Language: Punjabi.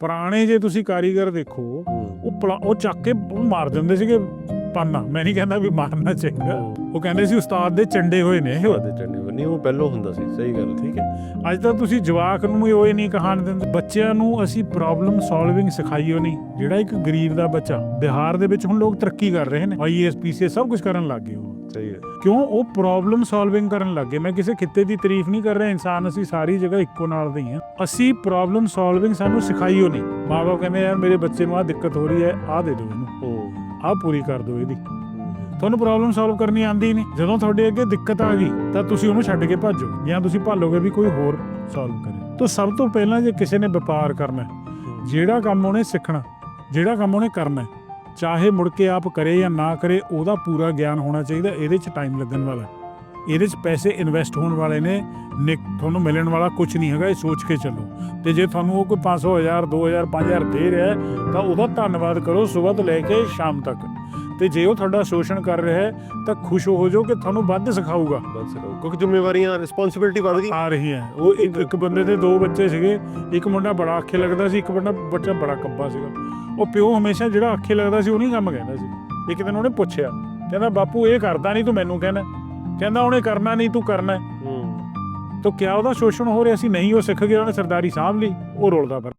ਪੁਰਾਣੇ ਜੇ ਤੁਸੀਂ ਕਾਰੀਗਰ ਦੇਖੋ ਉਹ ਪਲਾ- ਉਹ ਚੱਕ ਕੇ ਮਾਰ ਦਿੰਦੇ ਸੀਗੇ ਪਾਨਾ। ਮੈਂ ਨਹੀਂ ਕਹਿੰਦਾ ਵੀ ਮਾਰਨਾ ਚਾਹੀਦਾ। ਉਹ ਕਹਿੰਦੇ ਸੀ ਉਸਤਾਦ ਦੇ ਚੰਡੇ ਹੋਏ ਨੇ ਇਹ। ਉਹਦੇ ਚੰਨੇ ਨਹੀਂ ਉਹ ਪਹਿਲੋਂ ਹੁੰਦਾ ਸੀ। ਸਹੀ ਗੱਲ ਠੀਕ ਹੈ। ਅੱਜ ਤਾਂ ਤੁਸੀਂ ਜਵਾਕ ਨੂੰ ਵੀ ਉਹ ਨਹੀਂ ਕਹਾਣ ਦਿੰਦੇ। ਬੱਚਿਆਂ ਨੂੰ ਅਸੀਂ ਪ੍ਰੋਬਲਮ ਸੋਲਵਿੰਗ ਸਿਖਾਈਓ ਨਹੀਂ। ਜਿਹੜਾ ਇੱਕ ਗਰੀਬ ਦਾ ਬੱਚਾ ਬਿਹਾਰ ਦੇ ਵਿੱਚ ਹੁਣ ਲੋਕ ਤਰੱਕੀ ਕਰ ਰਹੇ ਨੇ। ਆਈਐਸ ਪੀਸੀਐਸ ਸਭ ਕੁਝ ਕਰਨ ਲੱਗ ਗਏ ਉਹ। ਸਹੀ ਹੈ। ਕਿਉਂ? ਉਹ ਪ੍ਰੋਬਲਮ ਸੋਲਵਿੰਗ ਕਰਨ ਲੱਗੇ ਮੈਂ ਕਿਸੇ ਖਿੱਤੇ ਦੀ ਤਾਰੀਫ ਨਹੀਂ ਕਰ ਰਿਹਾ। ਇਨਸਾਨ ਅਸੀਂ ਸਾਰੀ ਜਗ੍ਹਾ ਇੱਕੋ ਨਾਲ ਦੇ ਹੀ ਅਸੀਂ ਪ੍ਰੋਬਲਮ ਸੋਲਵਿੰਗ ਸਾਨੂੰ ਸਿਖਾਈਓ ਨਹੀਂ। ਮਾਪੇ ਕਹਿੰਦੇ ਯਾਰ ਮੇਰੇ ਬੱਚੇ ਨੂੰ ਆ ਦਿੱਕਤ ਹੋ ਰਹੀ ਹੈ ਆ ਦੇ ਦਿਓ ਇਹਨੂੰ। ਆ ਪੂਰੀ ਕਰ ਦਿਓ ਇਹਦੀ। ਤੁਹਾਨੂੰ ਪ੍ਰੋਬਲਮ ਸੋਲਵ ਕਰਨੀ ਆਂਦੀ ਨਹੀਂ। ਜਦੋਂ ਤੁਹਾਡੇ ਅੱਗੇ ਦਿੱਕਤ ਆ ਗਈ ਤਾਂ ਤੁਸੀਂ ਉਹਨੂੰ ਛੱਡ ਕੇ ਭੱਜੋ। ਜਾਂ ਤੁਸੀਂ ਭਾਲੋਗੇ ਵੀ ਕੋਈ ਹੋਰ ਸੋਲਵ ਕਰੇ। ਤਾਂ ਸਭ ਤੋਂ ਪਹਿਲਾਂ ਜੇ ਕਿਸੇ ਨੇ ਵਪਾਰ ਕਰਨਾ ਜਿਹੜਾ ਕੰਮ ਉਹਨੇ ਸਿੱਖਣਾ ਜਿਹੜਾ ਕੰਮ ਉਹਨੇ ਕਰਨਾ ਚਾਹੇ ਮੁੜ ਕੇ ਆਪ ਕਰੇ ਜਾਂ ਨਾ ਕਰੇ, ਉਹਦਾ ਪੂਰਾ ਗਿਆਨ ਹੋਣਾ ਚਾਹੀਦਾ, ਇਹਦੇ 'ਚ ਟਾਈਮ ਲੱਗਣ ਵਾਲਾ। ਇਹਦੇ 'ਚ ਪੈਸੇ ਇਨਵੈਸਟ ਹੋਣ ਵਾਲੇ ਨੇ, ਨਿਕ ਤੁਹਾਨੂੰ ਮਿਲਣ ਵਾਲਾ ਕੁਝ ਨਹੀਂ ਹੈਗਾ, ਇਹ ਸੋਚ ਕੇ ਚੱਲੋ। ਤੇ ਜੇ ਤੁਹਾਨੂੰ ਉਹ ਕੋਈ 500 1000 2000 5000 ਦੇ ਰਿਹਾ ਤਾਂ ਉਹਦਾ ਧੰਨਵਾਦ ਕਰੋ ਸਵੇਰ ਤੋਂ ਲੈ ਕੇ ਸ਼ਾਮ ਤੱਕ। ਤੇ ਜੇ ਉਹ ਤੁਹਾਡਾ ਸ਼ੋਸ਼ਣ ਕਰ ਰਿਹਾ ਹੈ ਤਾਂ ਖੁਸ਼ ਹੋ ਜਾਓ ਕਿ ਤੁਹਾਨੂੰ ਵੱਧ ਸਿਖਾਊਗਾ। ਕਿਉਂਕਿ ਜ਼ਿੰਮੇਵਾਰੀਆਂ ਰਿਸਪੌਂਸਿਬਿਲਟੀ ਵੱਧ ਗਈ। ਆ ਰਹੀ ਹੈ। ਉਹ ਇੱਕ ਇੱਕ ਬੰਦੇ ਦੇ ਦੋ ਬੱਚੇ ਸੀਗੇ। ਇੱਕ ਮੁੰਡਾ ਬੜਾ ਅੱਖੇ ਲੱਗਦਾ ਸੀ ਇੱਕ ਬੰਦਾ ਬੱਚਾ ਬੜਾ ਕੱਬਾ ਸੀਗਾ। ਉਹ ਪਿਓ ਹਮੇਸ਼ਾ ਜਿਹੜਾ ਅੱਖੇ ਲੱਗਦਾ ਸੀ ਉਹ ਨਹੀਂ ਕੰਮ ਕਹਿੰਦਾ ਸੀ। ਇੱਕ ਦਿਨ ਉਹਨੇ ਪੁੱਛਿਆ ਕਹਿੰਦਾ ਬਾਪੂ ਇਹ ਕਰਦਾ ਨਹੀਂ ਤੂੰ ਮੈਨੂੰ ਕਹਿਣਾ। ਕਹਿੰਦਾ ਉਹਨੇ ਕਰਨਾ ਨਹੀਂ ਤੂੰ ਕਰਨਾ। ਹੈ। ਹੂੰ ਤਾਂ ਕਿਆ ਉਹਦਾ ਸ਼ੋਸ਼ਣ ਹੋ ਰਿਹਾ ਸੀ? ਨਹੀਂ ਉਹ ਸਿੱਖ ਗਿਆ ਉਹਨੇ ਸਰਦਾਰੀ ਸਾਂਭ ਲਈ। ਉਹ ਰੋਲਦਾ ਫਿਰ।